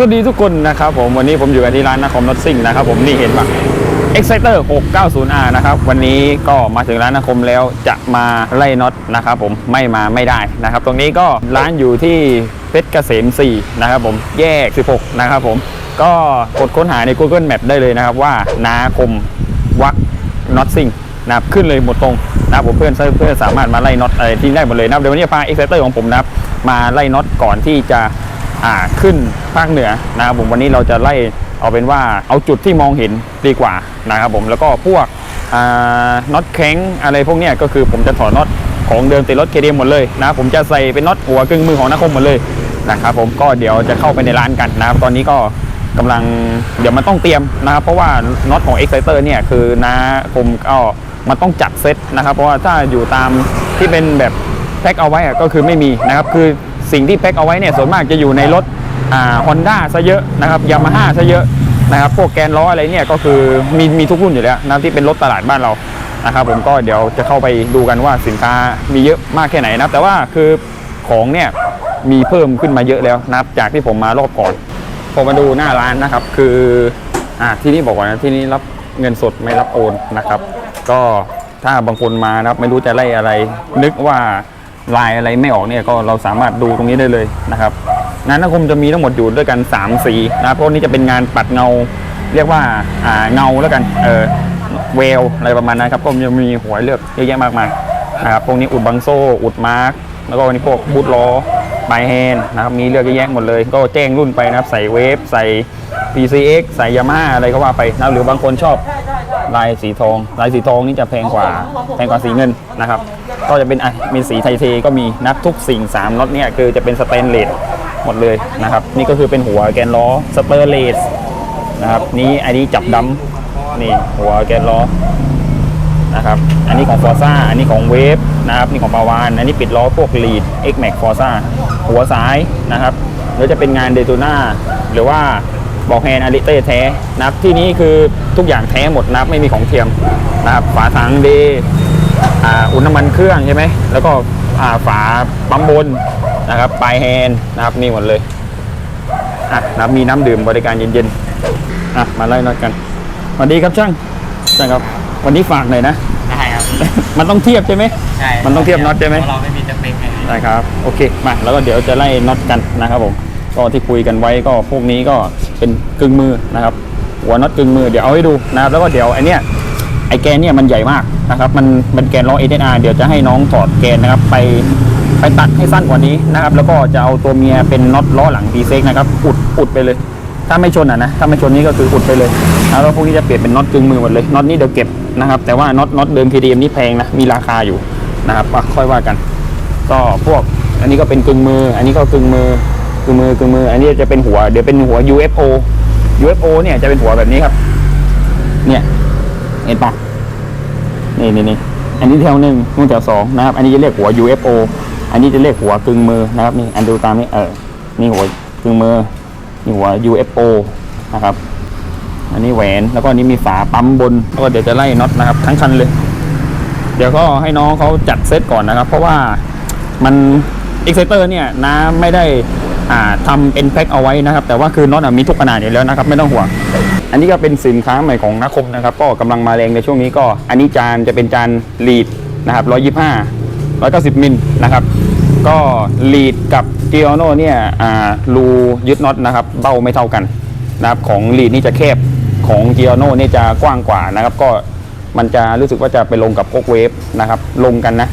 สวัสดีทุกคนนะครับผมวันนี้ผมอยู่กันที่ร้านนครนอตซิ่งนะครับผมนี่เห็นปะ Exciter 690R นะครับวันนี้ก็มาถึงร้านนคมแล้วจะมาไล่น็อตนะครับผมไม่มาไม่ได้นะครับ ตรงนี้ก็ร้านอยู่ที่เพชรเกษม4นะครับผมแยก 16 นะครับผมก็กดค้นหาใน Google Map ได้เลยนะครับว่านาคมวักน็อตซิ่งนะครับขึ้นเลยหมดตรงนะครับผมเพื่อนเพื่อนสามารถมาไล่น็อตอะไรที่ได้หมดเลยนะครับเดี๋ยววันนี้พา Exciter ของผมนะครับมาไล่น็อตก่อนที่จะ อ่าขึ้นภาคเหนือนะครับผมวันนี้เราจะไล่เอาเป็นว่าเอาจุดที่มองเห็นดีกว่านะครับผมแล้วก็พวกน็อตแข็งอะไรพวกนี้ก็คือผมจะถอดน็อตของเดิมติดรถเคเดียมหมดเลยนะผมจะใส่เป็นน็อตหัวกึ่งมือของนักคมหมดเลยนะครับผมก็เดี๋ยวจะเข้าไปในร้านกันนะครับตอนนี้ก็กำลังเดี๋ยวมันต้องเตรียมนะครับเพราะว่าน็อตของ Exciter เนี่ยคือนาคมก็มันต้องจัดเซตนะครับเพราะว่าถ้าอยู่ตามที่เป็นแบบแพ็คเอาไว้อะก็คือไม่มีนะครับคือ สิ่งที่แพ็คเอาไว้เนี่ยส่วนมากจะอยู่ในรถฮอนด้าซะเยอะนะครับยามาฮ่าซะเยอะนะครับพวกแกนล้ออะไรเนี่ยก็คือมีมีทุกรุ่นอยู่แล้วนะที่เป็นรถตลาดบ้านเรานะครับผมก็เดี๋ยวจะเข้าไปดูกันว่าสินค้ามีเยอะมากแค่ไหนนะแต่ว่าคือของเนี่ยมีเพิ่มขึ้นมาเยอะแล้วนะครับจากที่ผมมารอบก่อนพอมาดูหน้าร้านนะครับ คืออ่าที่นี่บอกก่อนนะที่นี่รับเงินสดไม่รับโอนนะครับ ก็ถ้าบางคนมานะครับไม่รู้จะไล่อะไร นึกว่า ลายอะไรไม่ออกเนี่ยก็เราสามารถดูตรงนี้ได้เลยนะครับ งานนักคมจะมีทั้งหมดอยู่ด้วยกัน3สีนะครับเพราะนี้จะเป็นงานปัดเงา เรียกว่าอ่าเงาแล้วกันเออเวลอะไรประมาณนั้นครับก็จะมีหัวเลือกเยอะแยะมากมายนะครับพวกนี้อุดบังโซ่ อุดมาร์กแล้วก็วันนี้พวกบูทล้อปลายแฮนนะครับมีเลือกเยอะแยะหมดเลย ก็แจ้งรุ่นไปนะครับ ใส่เวฟใส่ PCX ใส่ยามาอะไรก็ว่าไปนะหรือบางคนชอบลายสีทอง ลายสีทองนี่จะแพงกว่าแพงกว่าสีเงินนะครับ ก็จะเป็นอะมีสีไทเทก็มีนะทุกสิ่ง3น็อตเนี่ยคือจะเป็นสเตนเลสหมดเลยนะครับ นี่ก็คือเป็นหัวแกนล้อสเตอร์เลสนะครับนี่อันนี้จับดัมนี่หัวแกนล้อนะครับอันนี้ของฟอร์ซ่าอันนี้ของเวฟนะครับนี่ของปาวานอันนี้ปิดล้อพวกลีด X Max Forza หัวซ้ายนะครับหรือจะเป็นงานเดตูน่าหรือว่าบอกแฮนอาริเต้แท้นะครับที่นี้คือทุกอย่างแท้หมดนะครับไม่มีของเทียมนะครับฝาถังเด อ่าอุ่นน้ำมันเครื่องใช่ไหมแล้วก็อ่าฝาปั๊มบนนะครับปลายแฮนด์นะครับนี่หมดเลยอะนะครับมีน้ำดื่มบริการเย็นๆอะมาไล่น็อตกันสวัสดีครับช่างช่างครับ วันนี้ฝากหน่อยนะได้ครับ มันต้องเทียบใช่ไหมใช่มันต้องเทียบน็อตใช่ไหมเพราะเราไม่มีสเปคไงได้ครับโอเคมาแล้วก็เดี๋ยวจะไล่น็อตกันนะครับผมก็ที่คุยกันไว้ก็พวกนี้ก็เป็นกึ่งมือนะครับหัวน็อตกึ่งมือเดี๋ยวเอาให้ดูนะครับแล้วก็เดี๋ยวไอเนี้ยไอแกนเนี่ยมันใหญ่มาก นะครับมันเป็นแกนล้อ SNR เดี๋ยวจะให้น้องถอดแกนนะครับ ไปไปตัดให้สั้นกว่านี้นะครับ แล้วก็จะเอาตัวเมียเป็นน็อตล้อหลังดีเซ็กนะครับอุดอุดไปเลย ถ้าไม่ชนอะนะถ้าไม่ชนนี่ก็คืออุดไปเลยแล้วพวกนี้จะเปลี่ยนเป็นน็อตกึงมือหมดเลยน็อตนี้เดี๋ยวเก็บนะครับแต่ว่าน็อตน็อตเดิม KDM นี่แพงนะมีราคาอยู่นะครับค่อยว่ากัน ก็พวกอันนี้ก็เป็นกึงมือ อันนี้ก็กึงมือกึงมือกึงมือ อันนี้จะเป็นหัวเดี๋ยวเป็นหัว UFO UFO เนี่ยจะเป็นหัวแบบนี้ครับ เนี่ยเห็นปะ นี่นี่นี่อันนี้แถวหนึ่งนู่นแถวสองนะครับ อันนี้จะเรียกหัว UFO อันนี้จะเรียกหัวกึ่งมือนะครับนี่อันดูตามนี้เออนี่หัวกึ่งมือนี่หัว UFO นะครับ อันนี้แหวนแล้วก็อันนี้มีฝาปั๊มบนแล้วก็เดี๋ยวจะไล่น็อตนะครับ ทั้งคันเลย เดี๋ยวก็ให้น้องเขาจัดเซตก่อนนะครับ เพราะว่ามัน Exciter เนี่ยนะไม่ได้อ่าทำเป็นแพ็คเอาไว้นะครับ แต่ว่าคือน็อตอะมีทุกขนาดอยู่แล้วนะครับ ไม่ต้องห่วง อันนี้ก็เป็นสินค้าใหม่ของนักคมนะครับ ก็กำลังมาแรงในช่วงนี้ก็ อันนี้จานจะเป็นจานลีดนะครับ125 190มิลนะครับ ก็ลีดกับเกียโนเนี่ยรูยึดน็อตนะครับ เบ้าไม่เท่ากันนะครับของลีดนี่จะแคบของเกียโนนี่จะกว้างกว่านะครับ ก็มันจะรู้สึกว่าจะไปลงกับพวกเวฟนะครับลงกันนะ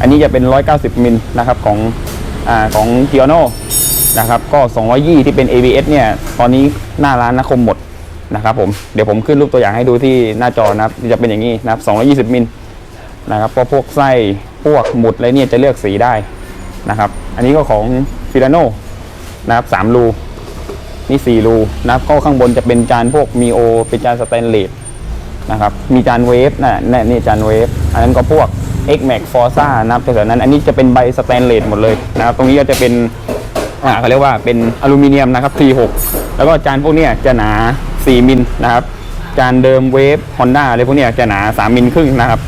อันนี้จะเป็น 190 มิลนะครับของอของ g i o n o นะครับ ก็ 220 ที่เป็น ABS เนี่ย ตอนนี้หน้าร้านนะคมหมด นะครับผมเดี๋ยวผมขึ้นรูปตัวอย่างให้ดูที่หน้าจอนะครับจะเป็นอย่างนี้นะครับ220มิลนะครับเพราะพวกไส้พวกหมุดอะไรเนี่ยจะเลือกสีได้นะครับ อันนี้ก็ของฟิลาโนนะครับ3รูนี่4รูนะครับก็ข้างบนจะเป็นจานพวกมีโอเป็นจานสแตนเลสนะครับมีจานเวฟนะนี่นี่จานเวฟอันนั้นก็พวก X Max Forza นะครับแต่นั้นอันนี้จะเป็นใบสแตนเลสหมดเลยนะครับตรงนี้ก็จะเป็นอ่าเขาเรียกว่าเป็นอลูมิเนียมนะครับ T6 แล้วก็จานพวกเนี้ยจะหนา 4 มิลนะครับ จานเดิมเวฟ Honda อะไรพวกนี้จะหนา 3 มิลครึ่งนะครับ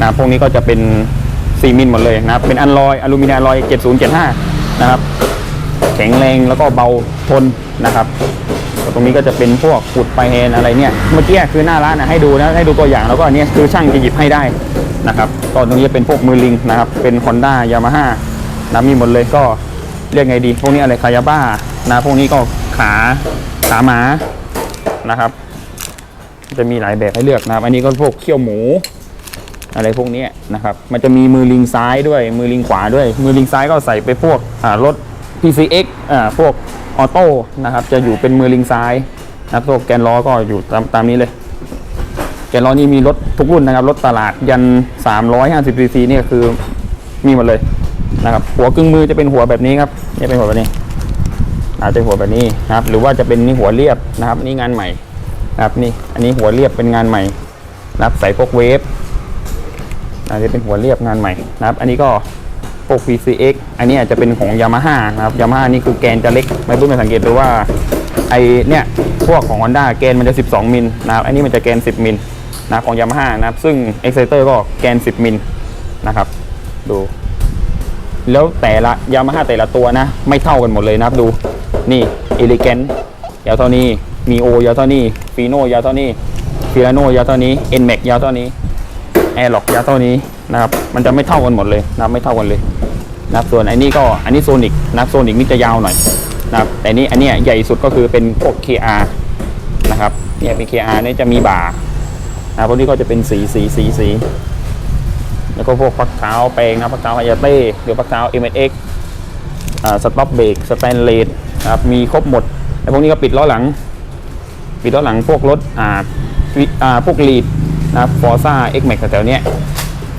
นะพวกนี้ก็จะเป็น 4 มิลหมดเลยนะครับ เป็นอันลอยอลูมิเนียมลอย 7075 นะครับ แข็งแรงแล้วก็เบาทนนะครับตรงนี้ก็จะเป็นพวกขุดไปเฮนอะไรเนี่ย เมื่อกี้คือหน้าร้านนะให้ดูนะให้ดูตัวอย่างแล้วก็อันนี้คือช่างจะหยิบให้ได้นะครับก็ตรงนี้เป็นพวกมือลิงนะครับ เป็น Honda Yamaha นะมีหมดเลยก็เรียกไงดี พวกนี้อะไรคายาบ้านะพวกนี้ก็ขาขาหมา นะครับ จะมีหลายแบบให้เลือกนะครับ อันนี้ก็พวกเขี้ยวหมู อะไรพวกนี้นะครับ มันจะมีมือลิงซ้ายด้วย มือลิงขวาด้วย มือลิงซ้ายก็ใส่ไปพวกรถ PCX อ่าพวกออโต้นะครับ จะอยู่เป็นมือลิงซ้ายนะครับพวกแกนล้อก็อยู่ตามตามนี้เลย แกนล้อนี่มีรถทุกรุ่นนะครับ รถตลาดยัน 350 cc เนี่ยคือมีหมดเลยนะครับ หัวกึ่งมือจะเป็นหัวแบบนี้ครับนี่เป็นหัวแบบนี้ อาจจะหัวแบบนี้นะครับ หรือว่าจะเป็นนี่หัวเรียบนะครับ นี่งานใหม่นะครับนี่อันนี้หัวเรียบเป็นงานใหม่นะครับใส่พวกเวฟอันนี้เป็นหัวเรียบงานใหม่นะครับ อันนี้ก็พวก PCX อันนี้อาจจะเป็นของ Yamaha นะครับ Yamaha นี่คือแกนจะเล็กไม่รู้ไม่สังเกตดูว่าไอเนี่ยพวกของ Honda แกนมันจะ 12 มิลนะครับ อันนี้มันจะแกน 10 มิลนะของ Yamaha นะครับ ซึ่ง Exciter ก็แกน 10 มิลนะครับ ดู แล้วแต่ละ Yamaha แต่ละตัวนะ ไม่เท่ากันหมดเลยนะครับดู นี่ Elegant ยาวเท่านี้ Mio ยาวเท่านี้ Fino ยาวเท่านี้ Filano ยาวเท่านี้ Nmax ยาวเท่านี้แอร์ล็อกยาวเท่านี้นะครับมันจะไม่เท่ากันหมดเลยนะไม่เท่ากันเลยนะครับส่วนอันนี้ก็อันนี้โซนิกนะโซนิกนี่จะยาวหน่อยนะครับแต่นี่อันนี้ใหญ่สุดก็คือเป็นพวก KR นะครับเนี่ยเป็น KR เนี่ยจะมีบ่านะพวกนี้ก็จะเป็นสีสีสีสีแล้วก็พวกพักเท้าแปลงนะพักเท้าฮายาเต้หรือพักเท้า M X อ่าสต็อปเบรกสแตนเลส ครับมีครบหมดแล้พวกนี้ก็ปิดล้อหลัง ปิดล้อหลังพวกรถอ่าอ่าพวกลีดนะครับฟอร์ซ่าเอ็กแม็กแถวๆเนี้ย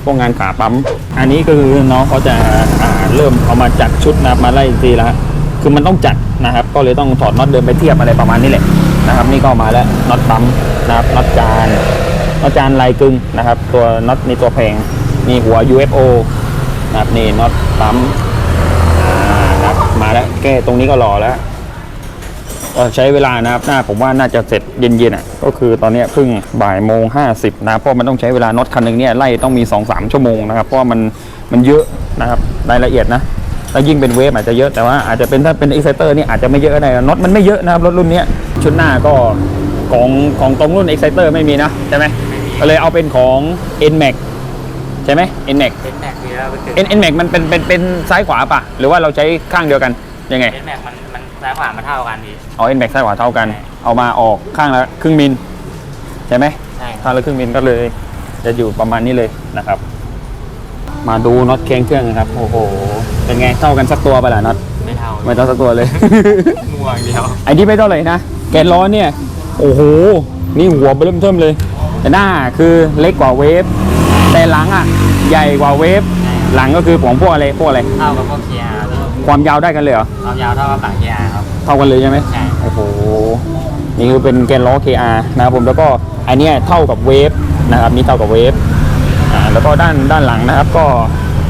พวกงานขาปั๊ม อันนี้ก็คือน้องเขาจะอ่าเริ่มเอามาจัดชุดนะครับมาไล่ทีละคือมันต้องจัดนะครับ ก็เลยต้องถอดน็อตเดิมไปเทียบอะไรประมาณนี้แหละนะครับ นี่ก็มาแล้วน็อตปั๊มนะครับน็อตจานน็อตจานลายกึ่งนะครับ ตัวน็อตในตัวแพงนี่หัว UFO นะครับนี่น็อตปั๊ม นะครับ มาแล้วแก้ตรงนี้ก็รอแล้วก็ใช้เวลานะครับหน่าผมว่าน่าจะเสร็จเย็นๆอะก็คือตอนนี้เพิ่งบ่ายโมงห้าสิบนะเพราะมันต้องใช้เวลาน็อตคันหนึ่งเนี่ยไล่ต้องมี2อสามชั่วโมงนะครับ เพราะมันมันเยอะนะครับรายละเอียดนะแล้วยิ่งเป็นเวฟอาจจะเยอะแต่ว่าอาจจะเป็นถ้าเป็นเอ็กไซเตอร์นี่อาจจะไม่เยอะก็ได้น็อตมันไม่เยอะนะครับรถรุ่นนี้ชุดหน้าก็ของของตรงรุ่นเอ็กไซเตอร์ไม่มีนะใช่ไหมก็เลยเอาเป็นของ N Max ใช่ไหม N Max เป็น แม็กมีแล้วเป็น N N Max มันเป็นเป็นเป็นซ้ายขวาป่ะ หรือว่าเราใช้ข้างเดียวกันยังไงเป็นแม็กมันมันซ้ายขวามันเท่ากันพี่เอาเอ็นแม็กซ้ายขวาเท่ากันใช่เอามาออกข้างละครึ่งมิลใช่ไหมใช่คข้ารับงละครึ่งมิลก็เลย จะอยู่ประมาณนี้เลยนะครับ มาดูน็อตแข้งเครื่องนะครับโอ้โหเป็นไงเท่ากันสักตัวไปะล่ะน็อตไม่เท่าไม่เท่าสักตัวเลยม่วงเดียวไอ้นี่ไม่เท่าไหร่นะแกนล้อเนี่ยโอ้โหนี่หัวเริ่มเทิมเลย แต่หน้าคือเล็กกว่าเวฟแต่หลังอะใหญ่กว่าเวฟ หลังก็คือของพวกอะไรพวกอะไร เท่ากับพวกเคียร์ความยาวได้กันเลยเหรอ ความยาวเท่ากับหลังเคียร์ครับ เท่ากันเลยใช่ไหมใช่ โอ้โห นี่คือเป็นแกนล้อ KR นะครับผม แล้วก็อันเนี้ยเท่ากับเวฟนะครับ นี่เท่ากับเวฟ อ่า แล้วก็ด้านด้านหลังนะครับ ก็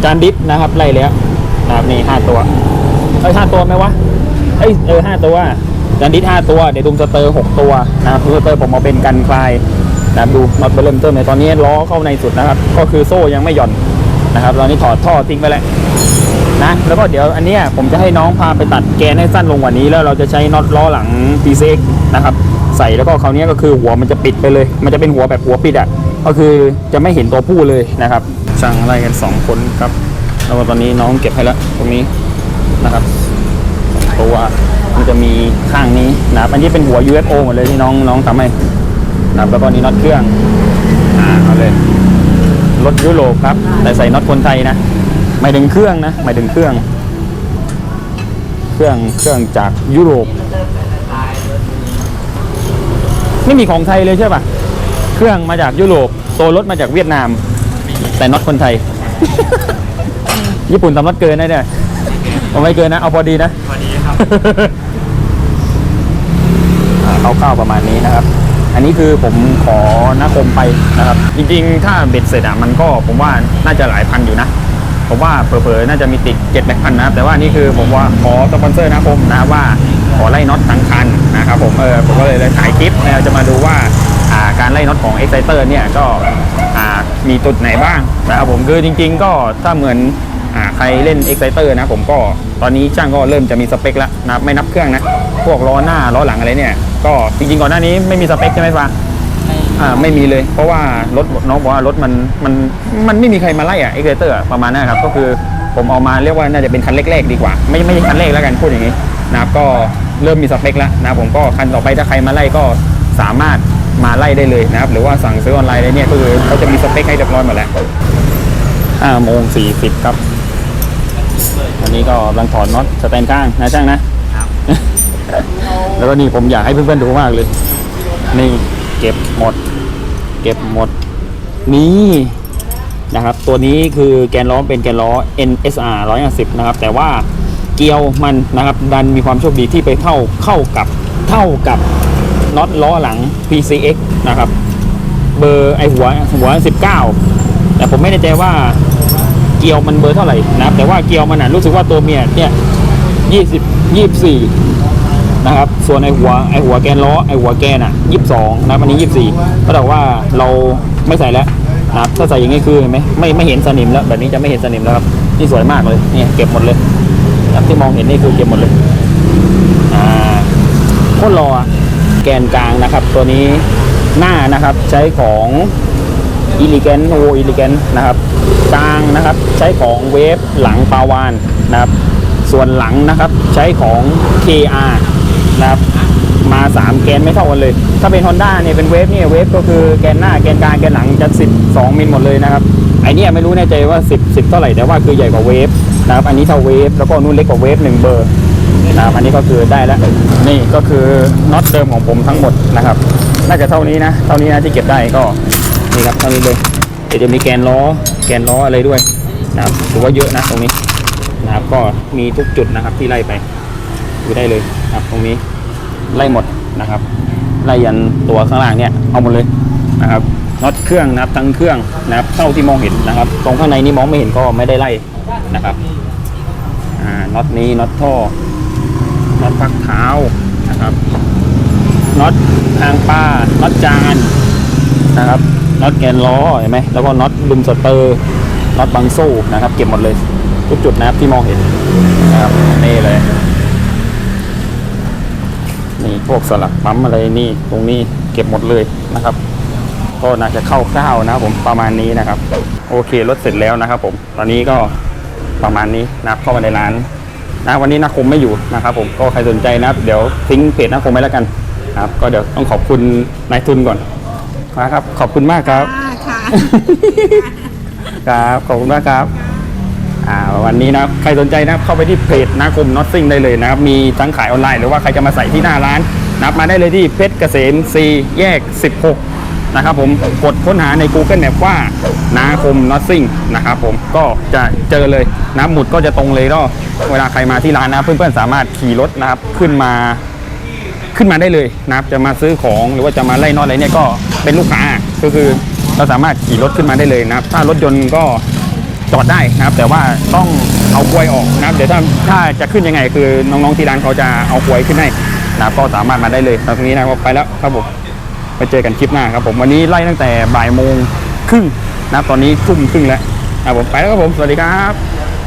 จานดิฟนะครับไล่แล้วนะครับนี่ห้าตัว เอ้ยห้าตัวไหมวะ เอ้ยเออห้าตัวจานดิฟห้าตัว เดี๋ยวดุมสเตอร์หกตัวนะครับดุมสเตอร์ผมเอาเป็นกันคลายนะครับดูน็อตเริ่มเติมในตอนนี้ล้อเข้าในสุดนะครับ ก็คือโซ่ยังไม่หย่อน นะครับตอนนี้ถอดท่อทิ้งไปแล้วนะแล้วก็เดี๋ยวอันเนี้ยผมจะให้น้องพาไปตัดแกนให้สั้นลงกว่านี้ แล้วเราจะใช้น็อตล้อหลัง PCX นะครับใส่แล้วก็คราวเนี้ยก็คือหัวมันจะปิดไปเลย มันจะเป็นหัวแบบหัวปิดอะก็คือจะไม่เห็นตัวผู้เลยนะครับช่างอะไล่กัน 2 คนครับ แล้วก็ตอนนี้น้องเก็บให้แล้วตรงนี้นะครับตัวมันจะมีข้างนี้นะอันนี้เป็นหัว UFO หมดเลยที่น้องน้องทำให้นะแล้วก็นี่น็อตเครื่อง รถยุโรปครับ แต่ใส่น็อตคนไทยนะหมายถึงเครื่องนะหมายถึงเครื่อง เครื่องเครื่องจากยุโรป ไม่มีของไทยเลยใช่ปะเครื่องมาจากยุโรปตัวรถมาจากเวียดนาม แต่น็อตคนไทย ญี่ปุ่นทำน็อตเกินนะเนี่ยเอาไม่เกินนะ เอาพอดีนะวันนี้ครับอ่าคร่าวๆประมาณนี้นะครับ อันนี้คือผมขอนาคมไปนะครับ จริงๆ ถ้าเบ็ดเสร็จอะมันก็ผมว่าน่าจะหลายพันอยู่นะ ผมว่าเผลอๆน่าจะมีติดเจ็ดแปดพันนะครับแต่ว่านี่คือผมว่าขอสปอนเซอร์นาคมนะว่าขอไล่น็อตทั้งคันนะครับผมเออผมก็เลยเลยถ่ายคลิปนะครับจะมาดูว่าการไล่น็อตของ Exciter เนี่ยก็มีจุดไหนบ้างนะครับผมคือจริง ๆ ก็ถ้าเหมือนใครเล่น Exciter นะผมก็ตอนนี้ช่างก็เริ่มจะมีสเปคแล้วนะไม่นับเครื่องนะ พวกล้อหน้าล้อหลังอะไรเนี่ย ก็จริงๆก่อนหน้านี้ไม่มีสเปคใช่ไหมฟ้าไม่อ่าไม่มีเลย เพราะว่ารถน้องบอกว่ารถมันมันมันไม่มีใครมาไล่อะ Exciter อะประมาณนั้นครับก็คือผมเอามาเรียกว่าน่าจะเป็นคันแรกๆดีกว่า ไม่ไม่ใช่คันแรกแล้วกันพูดอย่างนี้นะครับก็เริ่มมีสเปคแล้วนะครับผมก็คันต่อไปถ้าใครมาไล่ก็สามารถมาไล่ได้เลยนะครับ หรือว่าสั่งซื้อออนไลน์อะไรเนี่ยก็คือเขาจะมีสเปคให้เรียบร้อยหมดแล้วห้าโมงสี่สิบครับวันนี้ก็กำลังถอดน็อตสแตนข้างนะช่างนะครับ แล้วก็นี่ผมอยากให้เพื่อนๆดูมากเลย นี่เก็บหมด เก็บหมด นี่นะครับ ตัวนี้คือแกนล้อเป็นแกนล้อ NSR 150 นะครับ แต่ว่าเกลียวมันนะครับ ดันมีความโชคดีที่ไปเข้าเข้ากับเท่ากับน็อตล้อหลัง PCX นะครับ เบอร์ไอหัวหัว 19 แต่ผมไม่แน่ใจว่าเกลียวมันเบอร์เท่าไหร่นะครับ แต่ว่าเกลียวมันน่ะรู้สึกว่าตัวเมียเนี่ย20 24 นะครับ ส่วนไอหัวไอหัวแกนล้อไอหัวแกนอะยี่สิบสองนะครับอันนี้ยี่สิบสี่ก็แต่ว่าเราไม่ใส่แล้วนะครับถ้าใส่อย่างนี้คือเห็นไหมไม่ไม่เห็นสนิมแล้วแบบนี้จะไม่เห็นสนิมแล้วครับนี่สวยมากเลยเนี่เก็บหมดเลยนะที่มองเห็นนี่คือเก็บหมดเลยอ่าโคตรรอแกนกลางนะครับ ตัวนี้หน้านะครับใช้ของอิลิเกนโออิลิเกนนะครับกลางนะครับใช้ของเวฟหลังปาวานนะครับ ส่วนหลังนะครับใช้ของ KR นะครับมา 3 แกนไม่เท่ากันเลย ถ้าเป็น Honda เนี่ยเป็นเวฟเนี่ยเวฟก็คือแกนหน้าแกนกลางแกนหลังจะ12มิลหมดเลยนะครับไอเนี่ยไม่รู้แน่ใจว่า 10 10 เท่าไหร่แต่ว่าคือใหญ่กว่าเวฟนะครับอันนี้เท่าเวฟแล้วก็นู่นเล็กกว่าเวฟ1เบอร์นะครับอันนี้ก็คือได้แล้วนี่ก็คือน็อตเดิมของผมทั้งหมดนะครับน่าจะเท่านี้นะเท่านี้นะที่เก็บได้ก็นี่ครับเท่านี้เลยเดี๋ยวจะมีแกนล้อแกนล้ออะไรด้วยนะครับถือว่าเยอะนะตรงนี้นะครับก็มีทุกจุดนะครับที่ไล่ไปดูได้เลย ครับตรงนี้ไล่หมดนะครับไล่ยันตัวข้างล่างเนี่ยเอาหมดเลยนะครับน็อตเครื่องนะครับทั้งเครื่องนะครับเท่าที่มองเห็นนะครับ ตรงข้างในนี่มองไม่เห็นก็ไม่ได้ไล่นะครับอ่าน็อตนี้น็อตท่อน็อตพักเท้านะครับน็อตทางป้าน็อตจานนะครับน็อตแกนล้อเห็นไหมแล้วก็น็อตลุมสเตอร์น็อตบังโซ่นะครับ เก็บหมดเลย ทุกจุดนะครับที่มองเห็นนะครับนี่เลย นี่พวกสลักปั๊มอะไรนี่ตรงนี้เก็บหมดเลยนะครับ ก็น่าจะเข้าข้าวๆนะครับผมประมาณนี้นะครับ โอเครถเสร็จแล้วนะครับผมตอนนี้ก็ประมาณนี้นะครับเข้ามาในร้านนะวันนี้นาคมไม่อยู่นะครับ ผมก็ใครสนใจนะครับเดี๋ยวทิ้งเพจนาคมไว้แล้วกันนะครับ ก็เดี๋ยวต้องขอบคุณนายทุนก่อนนะครับ ขอบคุณมากครับค่ะค่ะครับขอบคุณมากครับอ่า วันนี้นะใครสนใจนะเข้าไปที่เพจนาคมน็อตซิ่งได้เลยนะครับมีทั้งขายออนไลน์หรือว่าใครจะมาใส่ที่หน้าร้านนับมาได้เลยที่เพชรเกษม C แยก 16 นะครับผมกดค้นหาใน Google Map ว่านาคมน็อตซิ่งนะครับผมก็จะเจอเลยนะหมุดก็จะตรงเลยก็เวลาใครมาที่ร้านนะเพื่อนๆสามารถขี่รถนะครับขึ้นมาขึ้นมาได้เลยนะครับจะมาซื้อของหรือว่าจะมาไล่นอตอะไรเนี่ยก็เป็นลูกค้าก็คือเราสามารถขี่รถขึ้นมาได้เลยนะครับ ถ้ารถยนต์ก็ จอดได้นะครับ แต่ว่าต้องเอากลวยออกนะครับ เดี๋ยวถ้าถ้าจะขึ้นยังไง คือน้องๆที่ร้านเขาจะเอากลวยขึ้นให้นะครับก็สามารถมาได้เลยตรงนี้นะครับไปแล้วครับผมไปเจอกันคลิปหน้าครับผมวันนี้ไล่ตั้งแต่บ่ายโมงครึ่งนะตอนนี้ทุ่มครึ่งแล้วครับผมไปแล้วครับผมสวัสดีครับ